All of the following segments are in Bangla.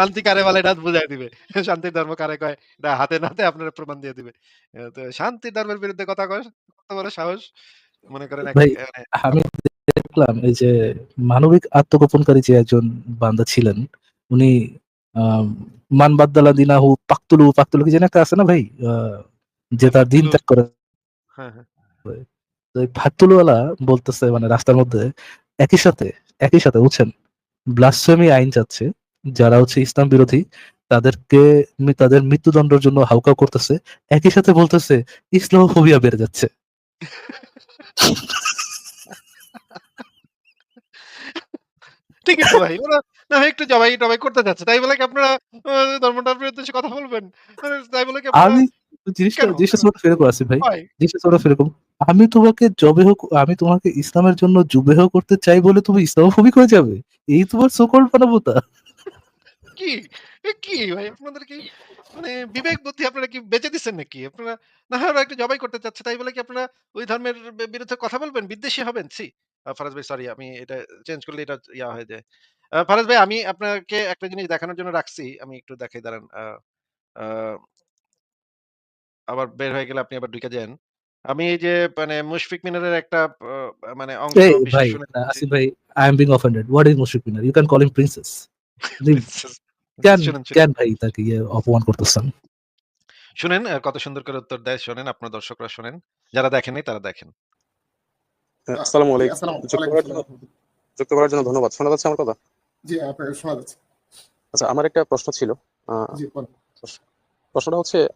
শান্তি কারে বলে এটা বুঝাই দিবে। শান্তির ধর্ম কারে কয় এটা হাতে নাতে আপনার প্রমাণ দিয়ে দিবে। তো শান্তির ধর্মের বিরুদ্ধে কথা কয় কত বড় সাহস। মনে করেন মানে আমি দেখলাম এই যে মানবিক আত্মগোপনকারী যে একজন বান্দা ছিলেন, উনি মান বাদ্দালা দিনাহু পাক্তুলু, পাক্তুলু কি যেন একটা আছে না ভাই? যে হ্যাঁ, তার দিন ত্যাগ করে হ্যাঁ, হ্যাঁ। তো এই বলতেছে মানে রাস্তার মধ্যে একই সাথে, একই সাথে বুঝছেন? ব্লাসফেমি আইন চাচ্ছে। যারা হচ্ছে ইসলাম বিরোধী তাদেরকে তাদের মৃত্যুদণ্ডের জন্য হাউকাউ করতেছে। একই সাথে বলতেছে ইসলাম ইসলামোফোবিয়া বেড়ে যাচ্ছে। ঠিকই তো ভাই। ওরা না একটু জবাই-টবাই করতে চাচ্ছে। তাই বলে কি আপনারা ধর্মটার বিরুদ্ধে কথা বলবেন? তাই বলে কি আমি জিনিসটা জিনিসটা? ছোট আছে ভাই। জিনিসটা ছোট। আমি তোমাকে জবেহ আমি তোমাকে ইসলামের জন্য জুবেহ করতে চাই বলে তুমি ইসলাম ইসলামোফোবিক হয়ে যাবে? এই তোমার সো কল্ড মানবতা। কি? কি ভাই আপনাদের কি মানে বিবেক বুদ্ধি আপনারা কি বেচে দিচ্ছেন নাকি? আপনারা না হয় ওরা একটু জবাই করতে চাচ্ছে তাই বলে কি আপনারা ওই ধর্মের বিরুদ্ধে কথা বলবেন? বিদ্বেষী হবেন? আ ফারাজ ভাই সরি আমি এটা চেঞ্জ করলে এটা ইয়া হয়ে যায়। ফারাজ ভাই আমি আপনাকে একটা জিনিস দেখানোর জন্য রাখছি। আমি একটু দেখাই দাঁড়ান। আবার বের হয়ে গেলে আপনি আবার ঢুইকা যায়েন। আমি এই যে মানে মুশফিক মিনারের একটা মানে অংশ বিশেষ ভাই শুনে আসিফ ভাই I am being offended. What is Mushfiq Minar? Call him princess. আপনি প্রিন্সেস কেন ভাই তাকে অপমান করতেছেন? শুনেন কত সুন্দর করে উত্তর দেয় শোনেন, আপনার দর্শকরা শোনেন। যারা দেখেন নাই তারা দেখেন। হ্যাঁ, আসসালামু আলাইকুম। যুক্ত করার জন্য ধন্যবাদ। শোনা যাচ্ছে আমার কথা? জি, আপনাকে শোনা যাচ্ছে। আচ্ছা আমার একটা প্রশ্ন ছিল। প্রশ্নটা হচ্ছে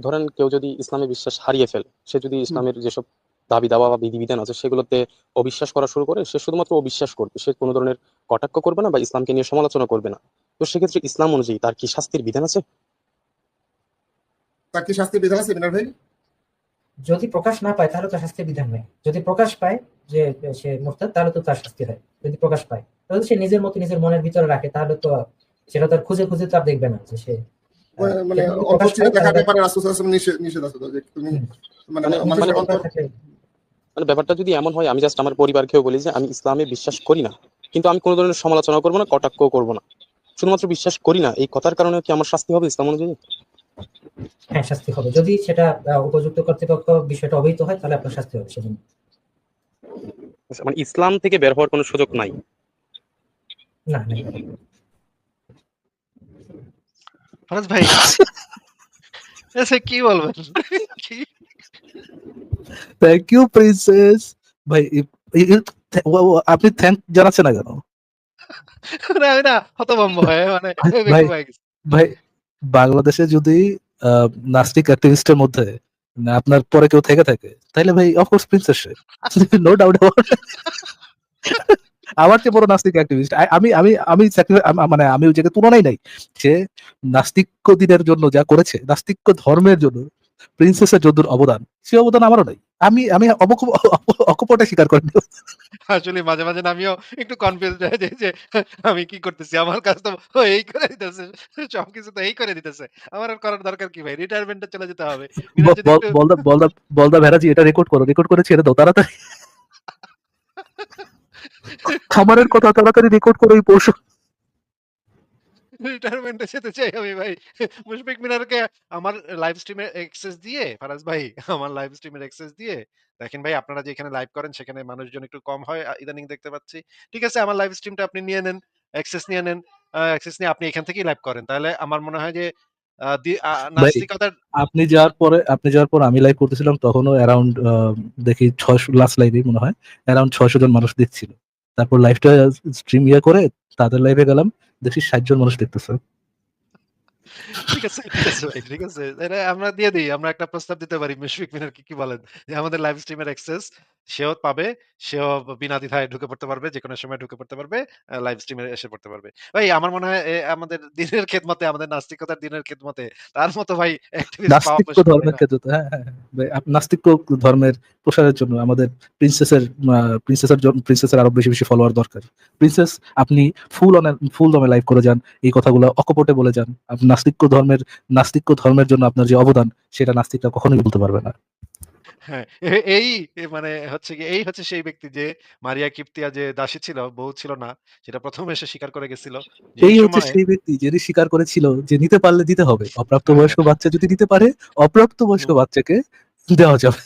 ধরেন কেউ যদি ইসলামে বিশ্বাস হারিয়ে ফেলে, সে যদি ইসলামের যেসব দাবি দাবা বা বিধি-বিধান আছে সেগুলোতে অবিশ্বাস করা শুরু করে, সে শুধুমাত্র অবিশ্বাস করবে। সে কোন ধরনের কটাক্ষ করবে না বা ইসলামকে নিয়ে সমালোচনা করবে না। তো সেক্ষেত্রে ইসলাম অনুযায়ী তার কি শাস্তির বিধান আছে? তার কি শাস্তির বিধান আছে মিনার ভাই? যদি প্রকাশ না পায় তাহলে তো শাস্তির বিধান নেই। যদি প্রকাশ পায় যে সে মুরতাদ তাহলে তো তার শাস্তি হয়। যদি প্রকাশ পায়। তাহলে সে নিজের মতো নিজের মনের ভিতরে রাখে তাহলে তো সেটা তো আর খুঁজে, খুঁজে তো আর দেখবে না যে সে মানে মানে। মানে মানে ব্যাপারটা যদি এমন হয় আমি জাস্ট আমার পরিবারকেও বলি যে আমি ইসলামে বিশ্বাস করি না। কিন্তু আমি কোন ধরনের সমালোচনা করব না, কটাক্ষও করব না। শুধুমাত্র বিশ্বাস করি না। এই কথার কারণে কি আমার শাস্তি হবে ইসলাম অনুযায়ী? হ্যাঁ, শাস্তি হবে। যদি সেটা উপযুক্ত কর্তৃপক্ষ বিষয়টা অবহিত হয় তাহলে আপনার শাস্তি হবে সেজন্য। আচ্ছা মানে ইসলাম থেকে বের হওয়ার কোন সুযোগ নাই। না। ফারাজ ভাই আচ্ছা কি বলবেন? Thank you princess. ভাই আপনি থ্যাংক জানাচ্ছেন না কেন? না আমি না হতভম্ব হয়ে মানে ভাই বাংলাদেশে যদি নাস্তিক অ্যাক্টিভিস্টের মধ্যে আপনার পরে কেউ থেকে থাকে, তাইলে ভাই of course princess. No doubt. আমার চেয়ে বড় নাস্তিক অ্যাক্টিভিস্ট। আমি আমি আমি মানে আমি ওই জায়গায় তুলনাই নাই। সে নাস্তিক্য দিনের জন্য যা করেছে, নাস্তিক্য ধর্মের জন্য প্রিন্সেসের যদ্দূর অবদান, সে অবদান আমারও নাই। আমি আমি অকপটে স্বীকার করে। আসলে মাঝে, মাঝে আমিও একটু কনফিউজড হয়ে যাই যে আমি কি করতেছি? আমার কাজ তো এই করে দিতেছে। সবকিছু তো এই করে দিতেছে। আমার আর করার দরকার কি ভাই? রিটায়ারমেন্ট চলে যেতে হবে। বলদা বলদা বলদা ভেড়াজি এটা রেকর্ড করো। রেকর্ড করে ছেড়ে দাও তাড়াতাড়ি। খামারের কথা তাড়াতাড়ি রেকর্ড করো এই পরশু। রিটায়ারমেন্ট যেতে চাই আমি ভাই। মুশফিক মিনারকে আমার লাইভ স্ট্রিম এর অ্যাক্সেস দিয়ে ফারাজ ভাই আমার লাইভ স্ট্রিম এর অ্যাক্সেস দিয়ে দেখেন ভাই আপনারা যে এখানে লাইভ করেন সেখানে মানুষজন একটু কম হয় ইদানিং দেখতে পাচ্ছি। ঠিক আছে আমার লাইভ স্ট্রিমটা আপনি নিয়ে নেন। অ্যাক্সেস নিয়ে নেন। অ্যাক্সেস নিয়ে আপনি এখান থেকেই লাইভ করেন। তাহলে আমার মনে হয় যে আপনি যাওয়ার পরে আপনি যাওয়ার পর আমি লাইভ করতেছিলাম তখনও অ্যারাউন্ড দেখি ৬০০ লাস্ট লাইভেই মনে হয়। অ্যারাউন্ড ৬০০ জন মানুষ দেখছিল। তারপর লাইভটা স্ট্রিম ইয়ে করে তাদের লাইভে গেলাম। দেখি ৬০ জন মানুষ দেখতেছে। ঠিক আছে, ঠিক আছে ভাই, ঠিক আছে। এটা আমরা দিয়ে দেই। আমরা একটা প্রস্তাব দিতে পারি। মুশফিক মিনারকে কি বলেন? যে আমাদের লাইভ স্ট্রিম এর অ্যাক্সেস সেও পাবে, সেও বিনা দ্বিধায় ঢুকে পড়তে পারবে। যেকোনো সময় ঢুকে পড়তে পারবে। লাইভ স্ট্রিম এসে পড়তে পারবে। ভাই আমার মনে হয় আমাদের দিনের খেদমতে, আমাদের নাস্তিকতার দিনের খেদমতে তার মতো ভাই ভাই ধর্মের? ক্ষেত্রে হ্যাঁ, হ্যাঁ, হ্যাঁ। ভাই আপ ধর্মের প্রসারের জন্য আমাদের প্রিন্সেসের প্রিন্সেসের প্রিন্সেসের আরও বেশি, বেশি ফলোয়ার দরকার। প্রিন্সেস আপনি ফুল অন ফুল দমে লাইভ করে যান। এই কথাগুলো অকপটে বলে যান। আপনি নাস্তিক্য ধর্মের নাস্তিক্য ধর্মের জন্য আপনার যে অবদান সেটা নাস্তিকরা কখনোই বলতে পারবে না। হ্যাঁ, এই মানে হচ্ছে গিয়ে এই হচ্ছে সেই ব্যক্তি যে মারিয়া কিপ্তিয়া যে দাসী ছিল, বউ ছিল না। সেটা ১ম এসে স্বীকার করে গেছিল। এই হচ্ছে সেই ব্যক্তি যিনি স্বীকার করেছিল যে নিতে পারলে দিতে হবে। অপ্রাপ্ত অপ্রাপ্তবয়স্ক হ্যাঁ। বাচ্চা যদি নিতে পারে, অপ্রাপ্ত বয়স্ক বাচ্চাকে দেওয়া যাবে।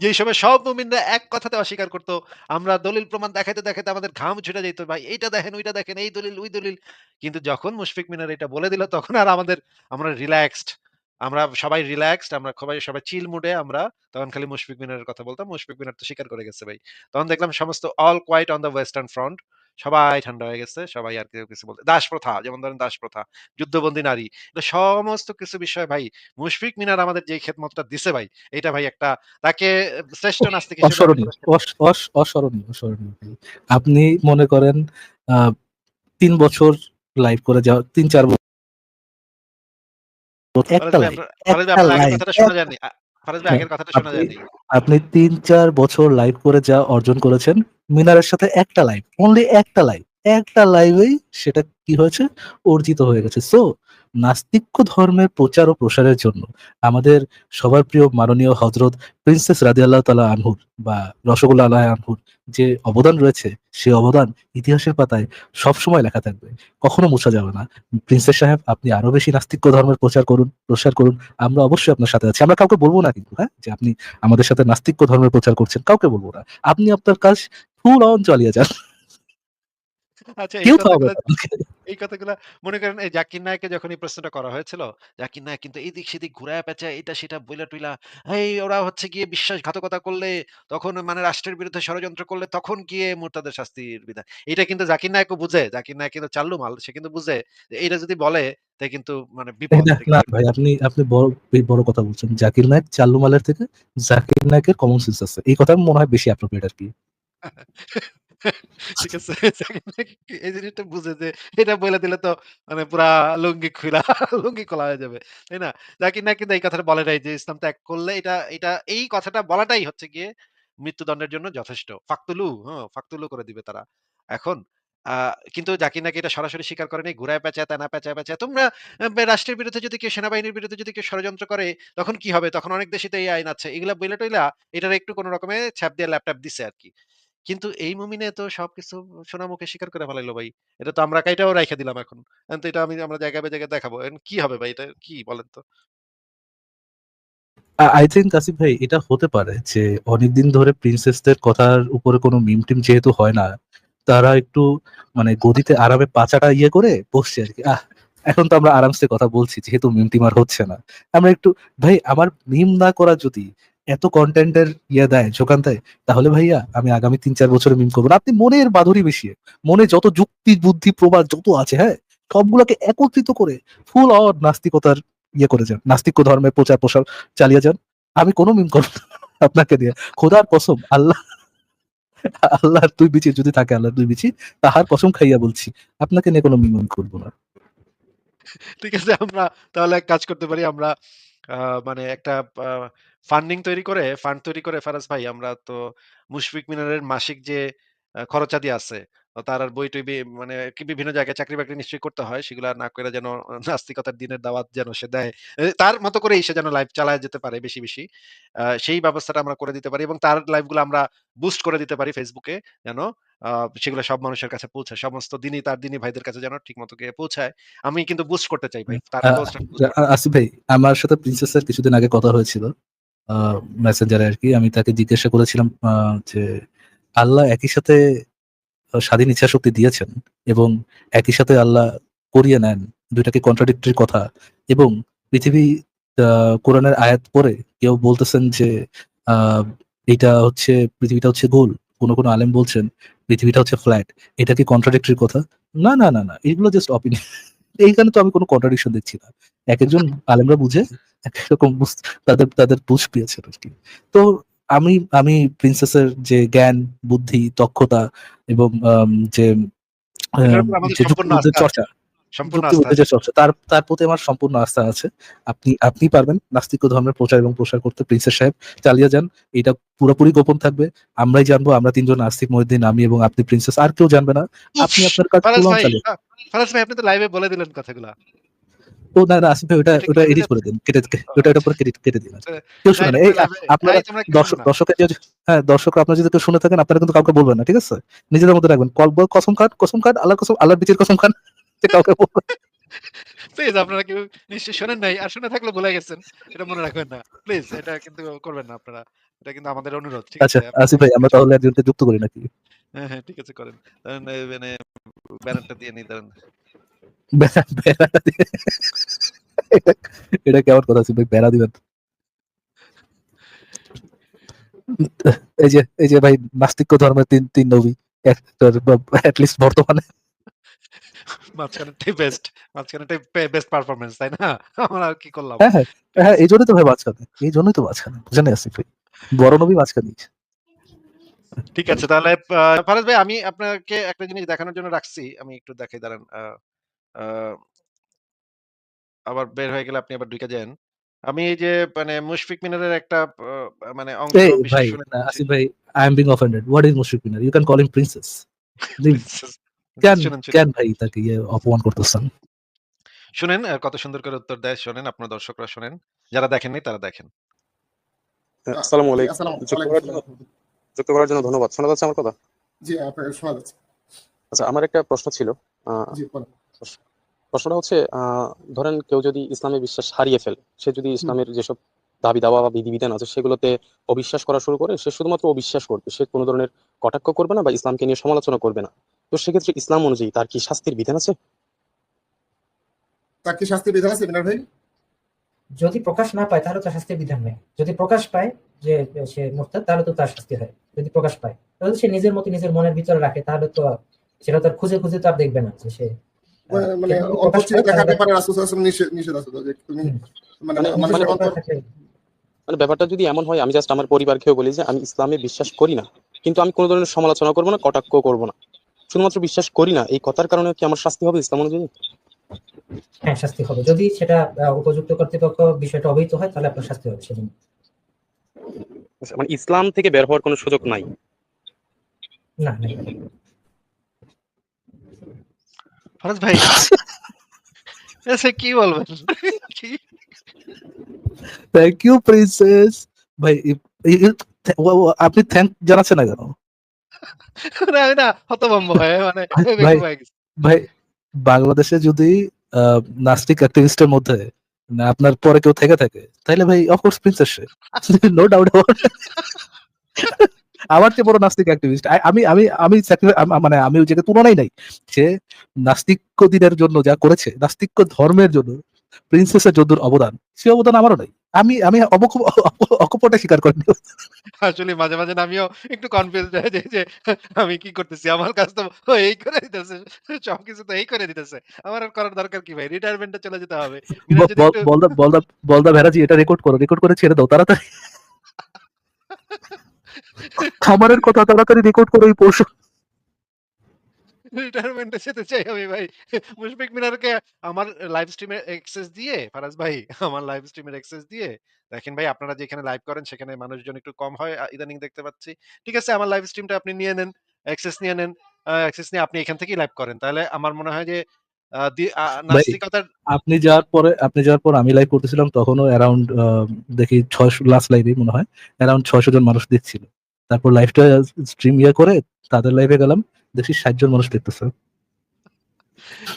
যেই সময় সব মুমিনরা এক কথাতে অস্বীকার করতো আমরা দলিল প্রমাণ দেখাইতে, দেখাইতে আমাদের ঘাম ছুটে যেত ভাই এইটা দেখেন, ওইটা দেখেন, এই দলিল, ওই দলিল। কিন্তু যখন মুশফিক মিনার এটা বলে দিল তখন আর আমাদের আমরা রিল্যাক্সড। আমরা সবাই রিল্যাক্সড। আমরা সবাই সবাই চিল মুডে আমরা তখন খালি মুশফিক মিনারের কথা বলতাম। মুশফিক মিনার তো স্বীকার করে গেছে ভাই। তখন দেখলাম সমস্ত All Quiet on the Western Front. সবাই ঠান্ডা হয়ে গেছে। সবাই আর কেউ কিছু বলতে দাস প্রথা যেমন ধরেন দাস প্রথা, যুদ্ধবন্দী নারী। এগুলো সমস্ত কিছু বিষয় ভাই মুশফিক মিনার আমাদের যে খেদমতটা দিছে ভাই, এটা ভাই একটা তাকে শ্রেষ্ঠ নাস্তিক অস্মরণীয়, অস্মরণীয়, আপনি মনে করেন ৩ বছর লাইভ করে যাওয়া তিন চার বছর একটা লাইভ, আপনার ফারাজ ভাই একটা লাইভ, কথাটা একটা যায়নি। আ ফারাজ ভাই আগের কথাটা শোনা আপনি যায়নি। আপনি ৩-৪ বছর লাইভ করে যা অর্জন করেছেন, মিনারের সাথে একটা লাইভ, অনলি একটা লাইভ, একটা লাইভেই সেটা কি হয়েছে? অর্জিত হয়ে গেছে। সো নাস্তিক্য ধর্মের প্রচার ও প্রসারের জন্য আমাদের সবার প্রিয় মাননীয় হজরত প্রিন্সেস রাদিয়াল্লাহু তালা আনহুর বা রসোগোল্লা আল্লাহ আনহুর যে অবদান রয়েছে, সে অবদান ইতিহাসের পাতায় সবসময় লেখা থাকবে। কখনো মুছা যাবে না। প্রিন্সেস সাহেব আপনি আরও বেশি নাস্তিক্য ধর্মের প্রচার করুন, প্রসার করুন। আমরা অবশ্যই আপনার সাথে আছি। আমরা কাউকে বলব না কিন্তু, হ্যাঁ? যে আপনি আমাদের সাথে নাস্তিক্য ধর্মের প্রচার করছেন। কাউকে বলব না। আপনি আপনার কাজ ফুল অন চালিয়ে যান। আচ্ছা এই কথাগুলা এই কথাগুলা মনে করেন এই জাকির নায়েককে যখন এই প্রশ্নটা করা হয়েছিল, জাকির নায়েক কিন্তু এদিক সেদিক ঘুরায় পেঁচায় এটা সেটা বইলা টইলা, এই ওরা হচ্ছে গিয়ে বিশ্বাসঘাতকতা করলে তখন মানে রাষ্ট্রের বিরুদ্ধে ষড়যন্ত্র করলে তখন গিয়ে মুরতাদের শাস্তির বিধান। এটা কিন্তু জাকির নায়েকও বুঝে। জাকির নায়ক কিন্তু চাল্লু মাল। সে কিন্তু বুঝে যে এইটা যদি বলে তাই কিন্তু মানে এই বিপদ। এটা ভাই আপনি আপনি বড় বড় কথা বলছেন। জাকির নায়ক চাল্লু মালের থেকে জাকির নায়েকের কমন সেন্স আছে। এই কথা মনে হয় বেশি অ্যাপ্রোপ্রিয়েট আরকি। ঠিক আছে। এই জিনিসটা বুঝে যে এটা বইলা দিলে তো মানে পুরা লুঙ্গি খুইলা লুঙ্গি খোলা হয়ে যাবে। তাই না? কিন্তু এই কথাটা বলে নাই যে ইসলাম ত্যাগ করলে এটা এটা এই কথাটা বলাটাই হচ্ছে গিয়ে মৃত্যুদণ্ডের জন্য যথেষ্ট। ফাকতুলু, হ্যাঁ, ফাকতুলু করে দিবে তারা। এখন কিন্তু জাকির নাকি এটা সরাসরি স্বীকার করেনি ঘুরায় পেঁচায়, তেনা পেঁচায়, পেঁচায় তোমরা রাষ্ট্রের বিরুদ্ধে যদি কেউ সেনাবাহিনীর বিরুদ্ধে যদি কেউ ষড়যন্ত্র করে তখন কি হবে? তখন অনেক দেশে তো এই আইন আছে। এগুলা বইলা টইলা এটার একটু কোন রকমে ছ্যাপ দিয়ে ল্যাপটপ দিছে আরকি। কিন্তু এই মুমিনে তো সবকিছু সোনা মুখে স্বীকার করে ফেলাইলো ভাই। এটা তো আমরা কাইটাও রাইখা দিলাম এখন। এখন তো এটা আমি আমরা জায়গায় বাই জায়গায় দেখাবো। এখন কি হবে ভাই? এটা কি বলেন তো? আ I think আসিফ ভাই এটা হতে পারে যে অনেকদিন ধরে প্রিন্সেসদের কথার উপরে কোনো মিম-টিম যেহেতু হয় না, তারা একটু মানে গদিতে আরামে পাছাটা ইয়ে করে বসছে আরকি। আহ! এখন তো আমরা আরামসে কথা বলছি যেহেতু মিম-টিম আর হচ্ছে না। আমরা একটু ভাই আমার মিম না করা যদি এত কনটেন্ট এর ইয়ে দেয়, যোগান দেয়, তাহলে ভাইয়া আমি আগামী ৩-৪ বছরে মিম করব। আপনি মনের মাধুরী মিশিয়ে, মনে যত যুক্তি, বুদ্ধি, প্রবাদ যত আছে, হ্যাঁ? সবগুলোকে একত্রিত করে ফুল অন নাস্তিকতার ইয়ে করে যান। নাস্তিক ধর্মের প্রচার প্রসার চালিয়ে যান। আমি কোনো মিম করব আপনাকে দিয়ে। খোদার কসম আল্লাহ আল্লাহর ২ বিচি যদি থাকে আল্লাহর ২ বিচি, তাহার কসম খাইয়া বলছি। আপনাকে নিয়ে কোনো মিম করব না। ঠিক আছে আমরা তাহলে এক কাজ করতে পারি আমরা মানে একটা ফান্ডিং তৈরি করে ফান্ড তৈরি করে ফারাজ ভাই আমরা তো মুশফিক মিনারের মাসিক যে খরচাদি আছে, তার আর বই-টই মানে কি বিভিন্ন জায়গায় চাকরি-বাকরি নিশ্চয়ই করতে হয়। সেগুলা না কইরা যেন নাস্তিকতার দিনের দাওয়াত যেন সে দেয়। তার মতো করেই সে যেন লাইভ চালায় যেতে পারে বেশি, বেশি। সেই ব্যবস্থাটা আমরা করে দিতে পারি এবং তার লাইভগুলো আমরা বুস্ট করে দিতে পারি ফেসবুকে যেন সেগুলো সব মানুষের কাছে পৌঁছায়। সমস্ত দিনই তার দিনই ভাইদের কাছে যেন ঠিকমতো গিয়ে পৌঁছায়। আমি কিন্তু বুস্ট করতে চাই ভাই। তার আসিফ ভাই আমার সাথে প্রিন্সেসের কিছুদিন আগে কথা হয়েছিল। মেসেঞ্জারে আরকি। আমি তাকে জিজ্ঞাসা করেছিলাম যে আল্লাহ একই সাথে স্বাধীন ইচ্ছাশক্তি দিয়েছেন এবং একই সাথে আল্লাহ করিয়ে নেন। ২ টা কন্ট্রাডিক্টরি কথা এবং পৃথিবী কোরআনের আয়াত পরে কেউ বলতেছেন যে আ এইটা হচ্ছে পৃথিবীটা হচ্ছে গোল। কোন, কোন আলেম বলছেন পৃথিবীটা হচ্ছে ফ্ল্যাট। এটা কি কন্ট্রাডিক্টরি কথা? না, না, না, না। এগুলো জাস্ট অপিনিয়ন। এইখানে তো আমি কোন কন্ট্রাডিকশন দেখছি না। এক একজন আলেমরা বুঝে একেক রকম বুঝ তাদের তাদের বুঝ পেয়েছেন আরকি। তো আমি আমি প্রিন্সেসের যে জ্ঞান, বুদ্ধি, দক্ষতা এবং যে। চর্চা তার তার প্রতি আমার সম্পূর্ণ আস্থা আছে। আপনি আপনি পারবেন নাস্তিক্য ধর্মের প্রচার এবং প্রসার করতে প্রিন্সেস সাহেব চালিয়ে যান। এটা পুরোপুরি গোপন থাকবে। আমরাই জানব আমরা ৩ জন আসিফ মহিউদ্দিন, আমি এবং আপনি প্রিন্সেস আর কেউ জানবে না। আপনি আপনার কাজ চালিয়ে আ ফারাজ ভাই আপনি তো লাইভে বলে দিলেন কথাগুলা। ও না না আসিফ ওটা ওটা এডিট করে দিন কেটে ওটা ওটা পরে কেটে কেটে দিন আচ্ছা, কেউ শুনে না এই আপনারা তাই তোমরা কেউ দর্শক দর্শকের হ্যাঁ দর্শক আপনারা যদি কেউ শুনে থাকেন আপনারা কিন্তু কাউকে বলবেন না ঠিক আছে? নিজেদের মধ্যে রাখবেন। কল বল কসম খান কসম খান আল্লাহর কসম আল্লাহর বিচির কসম খান কাউকে বলবেন প্লিজ আপনারা কেউ নিশ্চয়ই শোনেন নাই আর শুনে থাকলে ভুলে গেছেন এটা মনে রাখবেন না। প্লিজ এটা কিন্তু করবেন না আপনারা। এটা কিন্তু আমাদের অনুরোধ ঠিক আচ্ছা আছে আসিফ ভাই আমরা তাহলে একজনকে যুক্ত করি নাকি? হ্যাঁ হ্যাঁ ঠিক আছে করেন। মানে ব্যানারটা দিয়ে নিই দাঁড়ান এটা- কেমন কথা আসিফ ভাই বেড়া দিবেন। এই যে এই যে ভাই নাস্তিক্য ধর্মের তিন তিন নবী। লিস্ট বর্তমানে। বেস্ট পারফরমেন্স তাই না? আমরা আর কি করলাম? হ্যাঁ হ্যাঁ হ্যাঁ এই জন্যই তো ভাই মাঝখানে এই জন্যই তো মাঝখানে আসিফ ভাই? বড় নবী মাঝখানে ঠিক আছে তাহলে ফারাজ ভাই আমি আপনাকে একটা জিনিস দেখানোর জন্য রাখছি। আমি একটু দেখাই দাঁড়ান আবার বের হয়ে গেলে আপনি আবার ঢুকে যান। আমি এই যে মানে মুশফিক মিনারের একটা মানে অংশ এই বিশেষ ভাই শুনে না, আসিফ ভাই I am being offended what is Mushfiq Minar? You can call him princess কেন শুনেন শুনেন। কেন ভাই তাকে ইয়ে অপমান করতেছেন? শুনেন কত সুন্দর করে উত্তর দেয় শোনেন আপনার দর্শকরা শোনেন। যারা দেখেননি তারা দেখেন। আসসালামু আলাইকুম। আসসালাম যুক্ত করার জন্য যুক্ত করার জন্য ধন্যবাদ। শোনা যাচ্ছে আমার কথা? জি আপনাকে শোনা যাচ্ছে। আচ্ছা আমার একটা প্রশ্ন ছিল। জি বলেন। প্রশ্নটা হচ্ছে ধরেন কেউ যদি ইসলামে বিশ্বাস হারিয়ে ফেলে সে যদি ইসলামের যেসব দাবি দাওয়া বা বিধিবিধান আছে সেগুলোতে অবিশ্বাস করা শুরু করে সে শুধুমাত্র অবিশ্বাস করবে। সে কোনো ধরনের কটাক্ষ করবে না বা ইসলামকে নিয়ে সমালোচনা করবে না। তো সেক্ষেত্রে ইসলাম অনুযায়ী তার কি শাস্তির বিধান আছে? তার কি শাস্তি বিধান আছে মিনার ভাই? যদি প্রকাশ না পায় তাহলে তো শাস্তির বিধান নেই। যদি প্রকাশ পায় যে সে মোরতাদ তাহলে তো তার শাস্তি হয় যদি প্রকাশ পায়। তাহলে সে নিজের মতো নিজের মনের ভিতরে রাখে তাহলে তো সেটা তার খুঁজে খুঁজে তো আর দেখবে না যে সে মানে কিন্তু যদি অল্প প্রকাশ ছেড়ে পায় দেখার ব্যাপারে রাসূল সাল্লাল্লাহু আলাইহি নিষেধ নিষেধ আছে যে তুমি মানে মানে- মানে ব্যাপারটা যদি এমন হয় আমি জাস্ট আমার পরিবারকেও বলি যে আমি ইসলামে বিশ্বাস করি না। কিন্তু আমি কোনো ধরনের সমালোচনা করব না কটাক্ষ করব না। শুধুমাত্র বিশ্বাস করি না এই কথার কারণে কি আমার শাস্তি হবে ইসলাম অনুযায়ী? হ্যাঁ শাস্তি হবে। যদি সেটা উপযুক্ত কর্তৃপক্ষ বিষয়টা অবহিত হয় তাহলে আপনার শাস্তি হবে সেদিন। আচ্ছা, মানে ইসলাম থেকে বের হওয়ার কোনো সুযোগ নাই? না না ফারাজ ভাই এসে কি বলবেন? থ্যাংক ইউ প্রিন্সেস ভাই আপনি থ্যাংক জানাচ্ছেন না কেন? আমি না হতভম্ব হয়ে মানে ভাই- বাংলাদেশে যদি আহ, নাস্তিক অ্যাক্টিভিস্টের মধ্যে আপনার পরে কেউ থেকে থাকে তাহলে ভাই অফকোর্স প্রিন্সেস নো ডাউট আমার চেয়ে বড় নাস্তিক অ্যাক্টিভিস্ট আমি আমি আমি মানে আমি ওই জায়গায় তুলনাই নাই। সে নাস্তিক্য দিনের জন্য যা করেছে নাস্তিক্য ধর্মের জন্য প্রিন্সেসের যদুর অবদান সে অবদান আমারও নাই। আমি আমি অকপটে স্বীকার করি আসলে মাঝে মাঝে আমিও একটু কনফিউজ হয়ে যাই যে আমি কি করতেছি? আমার কাজ তো এই করে দিতেছে সবকিছু তো এই করে দিতেছে। আমার আর করার দরকার কি ভাই? রিটায়ারমেন্টে চলে যেতে হবে। বলদা বলদা বলদা ভেরাজি এটা রেকর্ড করো রেকর্ড করে ছেড়ে দাও তাড়াতাড়ি। খামারের কথা তাড়াতাড়ি রেকর্ড করো পরশু রিটায়ারমেন্টে যেতে চাই আমি ভাই। মুশফিক মিনারকে আমার লাইভ স্ট্রিমের অ্যাক্সেস দিয়ে, ফারাজ ভাই, আমার লাইভ স্ট্রিমের অ্যাক্সেস দিয়ে, দেখেন ভাই আপনারা যেখানে লাইভ করেন সেখানে মানুষজন একটু কম হয় ইদানিং দেখতে পাচ্ছি। ঠিক আছে, আমার লাইভ স্ট্রিমটা আপনি নিয়ে নেন অ্যাক্সেস নিয়ে নেন অ্যাক্সেস নিয়ে আপনি এখান থেকেই লাইভ করেন। তাহলে আমার মনে হয় যে আপনি যাওয়ার পরে আপনি যাওয়ার পর আমি লাইভ করতেছিলাম তখনও অ্যারাউন্ড দেখি ছয়শো লাস্ট লাইভে মনে হয় অ্যারাউন্ড ছয়শো জন মানুষ দেখছিল। তারপর লাইভটা স্ট্রিম ইয়ে করে তাদের লাইভে গেলাম দেখি ষাট জন মানুষ দেখতেছে।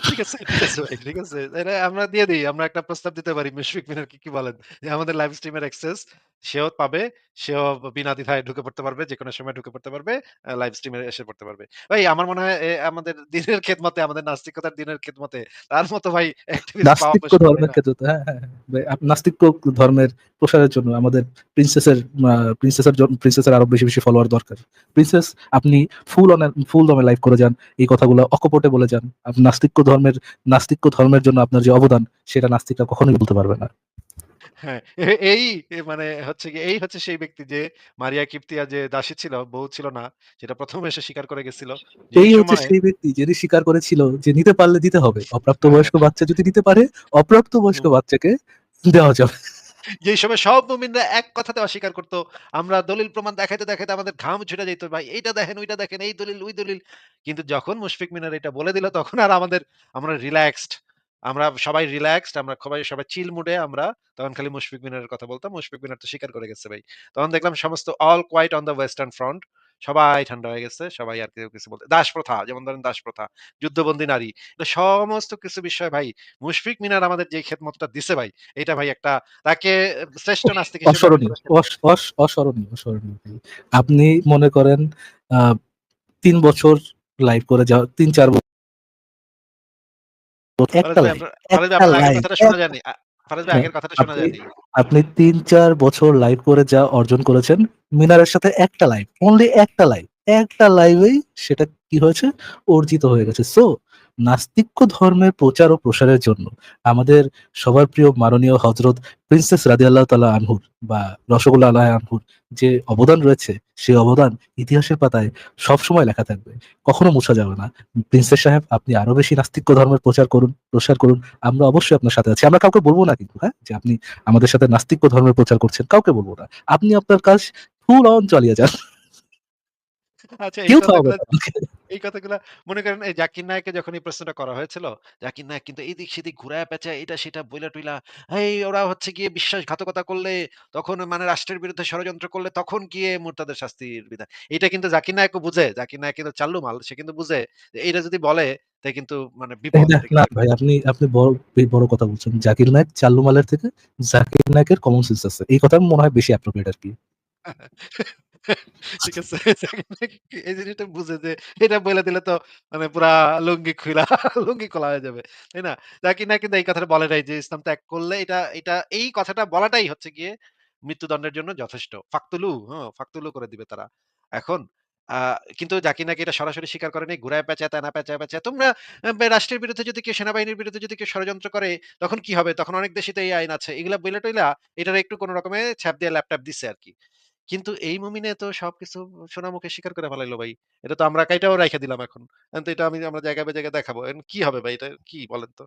ঠিক আছে ঠিক আছে ভাই ঠিক আছে। আমরা দিয়ে দিই আমরা একটা প্রস্তাব দিতে পারি মুশফিক মিনার কি কি বলেন? যে আমাদের লাইভ স্ট্রিমের অ্যাক্সেস সেও পাবে সেও বিনা দ্বিধায় ঢুকে পড়তে পারবে যে কোনো সময় ঢুকে পড়তে পারবে লাইভ স্ট্রিমে এসে পড়তে পারবে ভাই আমার মনে হয় আমাদের দিনের খেদমতে আমাদের নাস্তিকতার দিনের খেদমতে তার মতো ভাই তাই ধর্মের না? ক্ষেত্রে তো, হ্যাঁ হ্যাঁ হ্যাঁ। ভাই, আপ- ধর্মের প্রসারের জন্য আমাদের প্রিন্সেসের প্রিন্সেসের প্রিন্সেসের আরও বেশি বেশি ফলোয়ার দরকার প্রিন্সেস আপনি ফুল অন ফুল দমে লাইভ করে যান এই কথাগুলো অকপটে বলে যান আপনি নাস্তিক্য ধর্মের নাস্তিক্য ধর্মের জন্য আপনার যে অবদান সেটা নাস্তিকরা কখনোই বলতে পারবে না হ্যাঁ এই মানে হচ্ছে কি এই হচ্ছে সেই ব্যক্তি যে মারিয়া কিপ্তিয়া যে দাসী ছিল বউ ছিল না সেটা প্রথম এসে স্বীকার করে গেছিল যে এই হচ্ছে সেই ব্যক্তি যিনি স্বীকার করেছিল যে নিতে পারলে দিতে হবে। অপ্রাপ্ত বয়স্ক বাচ্চা যদি নিতে পারে অপ্রাপ্ত বয়স্ক বাচ্চাকে দেওয়া যাবে। যেই সময় সব মুমিনরা এক কথাতে অস্বীকার করতো। আমরা দলিল প্রমাণ দেখাইতে দেখাইতে আমাদের ঘাম ছুটে যেত ভাই এইটা দেখেন ওইটা দেখেন এই দলিল ওই দলিল। কিন্তু যখন মুশফিক মিনার এটা বলে দিল তখন আর আমাদের আমরা রিল্যাক্সড আমরা সবাই রিল্যাক্সড আমরা সবাই সবাই চিল মুডে আমরা তখন খালি মুশফিক মিনারের কথা বলতাম মুশফিক মিনার তো স্বীকার করে গেছে ভাই তখন দেখলাম সমস্ত All Quiet on the Western Front সবাই ঠান্ডা হয়ে গেছে সবাই আর কেউ কিছু বলতে দাস প্রথা যেমন ধরেন দাস প্রথা যুদ্ধবন্দী নারী এটা সমস্ত কিছু বিষয় ভাই মুশফিক মিনার আমাদের যে খেদমতটা দিছে ভাই এটা ভাই একটা তাকে শ্রেষ্ঠ নাস্তিক অস্মরণীয় অস্মরণীয়। আপনি মনে করেন আহ, তিন বছর লাইভ করে যাও তিন চার একটা আপনি তিন চার বছর লাইভ করে যা অর্জন করেছেন মিনারের সাথে একটা লাইভ অনলি একটা লাইভ একটা লাইভেই সেটা কি হয়েছে? অর্জিত হয়ে গেছে। সো নাস্তিক্য ধর্মের প্রচার ও প্রসারের জন্য। আমাদের সবার প্রিয় মাননীয় হজরত প্রিন্সেস রাদি আল্লাহ তালা আনহুর বা রসগোল্লা আল্লাহ আনহুর যে অবদান রয়েছে, সেই অবদান ইতিহাসের পাতায় সবসময় লেখা থাকবে। কখনো মুছা যাবে না। প্রিন্সেস সাহেব, আপনি আরও বেশি নাস্তিক্য ধর্মের প্রচার করুন, প্রসার করুন। আমরা অবশ্যই আপনার সাথে আছি। আমরা কাউকে বলব না কিন্তু হ্যাঁ? যে আপনি আমাদের সাথে নাস্তিক্য ধর্মের প্রচার করছেন, কাউকে বলব না। আপনি আপনার কাজ ফুল অন চালিয়ে যান। আচ্ছা এই কেউ না এই কথাগুলা মনে করেন এই জাকির নায়ককে যখন এই প্রশ্নটা করা হয়েছিল জাকির নায়ক কিন্তু এদিক সেদিক ঘুরায় পেঁচায় এটা সেটা বইলা টুইলা এই ওরা হচ্ছে গিয়ে বিশ্বাসঘাতকতা করলে তখন মানে রাষ্ট্রের বিরুদ্ধে ষড়যন্ত্র করলে তখন গিয়ে মুরতাদের শাস্তির বিধান। এটা কিন্তু জাকির নায়কও বুঝে জাকির নায়ক কিন্তু চাল্লু মাল সে কিন্তু বুঝে যে এইটা যদি বলে তাই কিন্তু মানে বিপদ ভাই আপনি আপনি বড় বড় কথা বলছেন। জাকির নায়ক চাল্লু মালের থেকে জাকির নায়কের কমন সেন্স আছে। এই কথা মনে হয় বেশি অ্যাপ্রোপ্রিয়েট আর কি। ঠিক আছে এই জিনিসটা বুঝে যে এটা বলে দিলে তো মানে পুরা লুঙ্গি খুইলা, লুঙ্গি খোলা হয়ে যাবে, তাই না? জাকির নায়ক কিন্তু এই কথাটা বলে নাই যে ইসলাম ত্যাগ করলে এটা এটা, এই কথাটা বলাটাই হচ্ছে গিয়ে মৃত্যুদণ্ডের জন্য যথেষ্ট। ফাকতুলু হ্যাঁ ফাকতুলু করে দিবে তারা। এখন কিন্তু জাকির নাকি এটা সরাসরি স্বীকার করেনি ঘুরায় পেঁচায় তেনা পেঁচায় পেঁচায়। তোমরা রাষ্ট্রের বিরুদ্ধে যদি কেউ, সেনাবাহিনীর বিরুদ্ধে যদি কেউ ষড়যন্ত্র করে, তখন কি হবে? তখন অনেক দেশে তো এই আইন আছে। এগুলা বইলা টইলা এটার একটু কোনো রকমের ছ্যাপ দিয়ে ল্যাপটপ দিচ্ছে আর কি। কিন্তু এই মুমিনে তো সবকিছু সোনা মুখে স্বীকার করে ফেলাইলো ভাই। এটা তো আমরা কাইটাও রাইখা দিলাম এখন। তো এটা আমি, আমরা জায়গায় বাই জায়গায় দেখাবো। এখন কি হবে ভাই? এটা কি বলেন তো?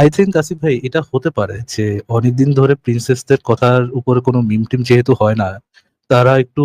আই থিঙ্ক আসিফ ভাই, এটা হতে পারে যে অনেকদিন ধরে প্রিন্সেসদের কথার উপরে কোনো মিম টিম যেহেতু হয় না, তারা একটু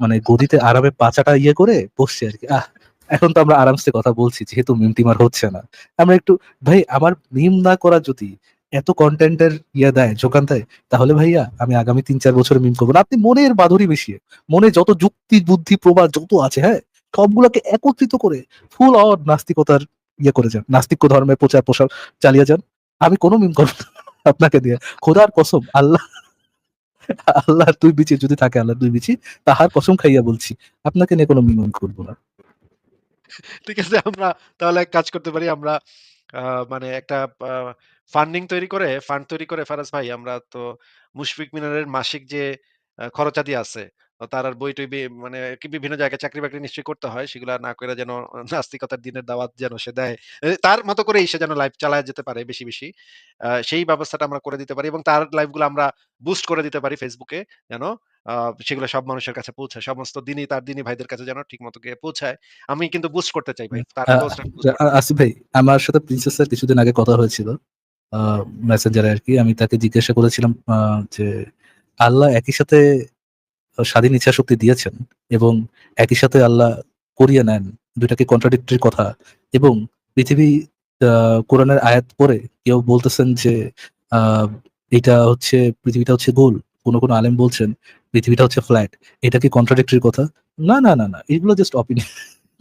মানে গদিতে আরামে পাচাটা ইয়ে করে বসছে আর কি আহ, এখন তো আমরা আরামসে কথা বলছি, যেহেতু মিম টিম আর হচ্ছে না। আমরা একটু, ভাই, আমার মিম না করা যদি এত কন্টেন্টের ইয়ে দেয় যোগান দেয়, তাহলে ভাইয়া আমি আগামী তিন চার বছরে মিম করব না। আপনি মনের বাধুরি মিশিয়ে, মনে যত যুক্তি, বুদ্ধি, প্রবাদ যত আছে হ্যাঁ সবগুলোকে একত্রিত করে ফুল অন নাস্তিকতার ইয়ে করে যান, নাস্তিক্য ধর্মের প্রচার প্রসার চালিয়ে যান। আমি কোনো মিম করব আপনাকে দিয়ে। খোদার কসম, আল্লাহ, আল্লাহর দুই বিচি যদি থাকে, আল্লাহর দুই বিচি, তাহার কসম খাইয়া বলছি, আপনাকে নিয়ে কোনো মিম করব না। ঠিক আছে, আমরা তাহলে এক কাজ করতে পারি, আমরা মানে একটা ফান্ডিং তৈরি করে ফান্ড তৈরি করে ফারাজ ভাই আমরা তো মুশফিক মিনারের মাসিক যে খরচাদি আছে তার আর বই টই মানে কি বিভিন্ন জায়গায় চাকরি বাকরি নিশ্চয়ই করতে হয় সেগুলা না করে যেন নাস্তিকতার দিনের দাওয়াত যেন সে দেয় তার মতো করেই সে যেন লাইভ চালায় যেতে পারে বেশি বেশি সেই ব্যবস্থাটা আমরা করে দিতে পারি এবং তার লাইভগুলো আমরা বুস্ট করে দিতে পারি ফেসবুকে যেন আহ, সেগুলো সব মানুষের কাছে পৌঁছায় সমস্ত দিনই তার দিনই ভাইদের কাছে যেন ঠিক মতো গিয়ে পৌঁছায় আমি কিন্তু বুস্ট করতে চাই ভাই তার আসিফ ভাই আমার সাথে প্রিন্সেসের কিছুদিন আগে কথা হয়েছিল মেসেঞ্জারে আর কি। আমি তাকে জিজ্ঞাসা করেছিলাম যে আল্লাহ একই সাথে স্বাধীন ইচ্ছা শক্তি দিয়েছেন এবং একই সাথে আল্লাহ করিয়ে নেন দুইটাকে কন্ট্রাডিক্টরি কথা এবং পৃথিবী কোরআনের আয়াত পরে কেউ বলতেছেন যে এটা হচ্ছে, পৃথিবীটা হচ্ছে গোল, কোনো কোনো আলেম বলছেন পৃথিবীটা হচ্ছে ফ্ল্যাট এটা কি কন্ট্রাডিক্টরি কথা? না না না না, এগুলো জাস্ট অপিনিয়ন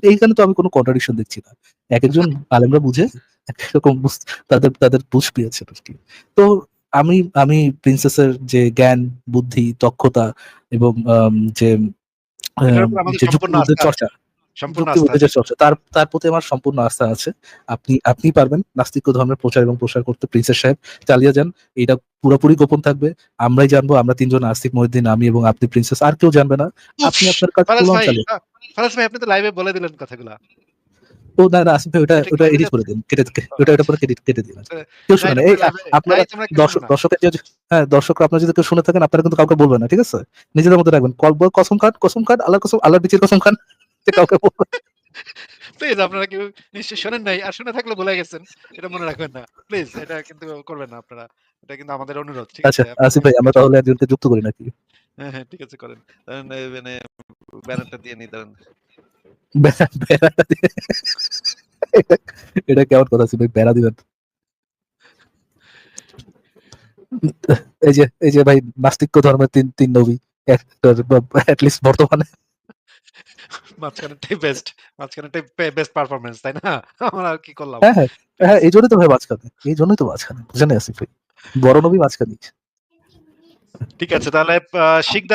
এইখানে তো আমি কোনো কন্ট্রাডিকশন দেখছি না। এক একজন আলেমরা বুঝে এক এক রকম বুঝ- তাদের তাদের বুঝ পেয়েছে আর কি। তো আমি আমি প্রিন্সেসের যে জ্ঞান বুদ্ধি দক্ষতা এবং যে। চর্চা তার তার প্রতি আমার সম্পূর্ণ আস্থা আছে। আপনি আপনি পারবেন নাস্তিক্য ধর্মের প্রচার এবং প্রসার করতে। প্রিন্সেস সাহেব চালিয়ে যান। এটা পুরোপুরি গোপন থাকবে। আমরাই জানব আমরা তিনজন আস্তিক মহিউদ্দিন আমি এবং আপনি প্রিন্সেস আর কেউ জানবে না। আপনি আপনার কাজ চালিয়ে। আপনি তো লাইভে বলে দিলেন কথাগুলা। ও না না আসিফ ওটা ওটা এডিট করে দিন কেটে ওটা ওটা পরে কেটে কেটে দিন। আচ্ছা, কেউ শুনে না এই তোমরা live এ- আপনারা তাই তোমরা কেউ দর্শক দর্শকের হ্যাঁ দর্শকরা আপনারা যদি কেউ শুনে থাকেন আপনারা কিন্তু কাউকে বলবেন না ঠিক আছে? নিজেদের মধ্যে রাখবেন। কল কসম খান কসম খান আল্লাহর কসম আল্লাহর বিচির কসম খান কাউকে বলবেন প্লিজ আপনারা কেউ নিশ্চয়ই শোনেন নাই আর শুনে থাকলে ভুলে গেছেন এটা মনে রাখবেন না। প্লিজ এটা কিন্তু করবেন না আপনারা। এটা কিন্তু আমাদের অনুরোধ ঠিক আচ্ছা আছে আসিফ ভাই আমরা তাহলে একজনকে যুক্ত করি নাকি? হ্যাঁ হ্যাঁ ঠিক আছে করেন। মানে ব্যানারটা দিয়ে নি এটা- কেমন কথা ছিল বেড়া দিবেন। এই যে এই যে ভাই নাস্তিক্য ধর্মের তিন তিন নবী। লিস্ট বর্তমানে। মাঝখানেরটাই বেস্ট মাঝখানেরটাই বেস্ট পারফরমেন্স তাই না? আমরা আর কি করলাম? হ্যাঁ হ্যাঁ। হ্যাঁ এই জন্যই তো ভাই মাঝখানে। এই জন্যই তো মাঝখানে। বুঝে নেই আসিফ ভাই? বড় নবী মাঝখানে ঠিক আছে তাহলে আহ, শিকদার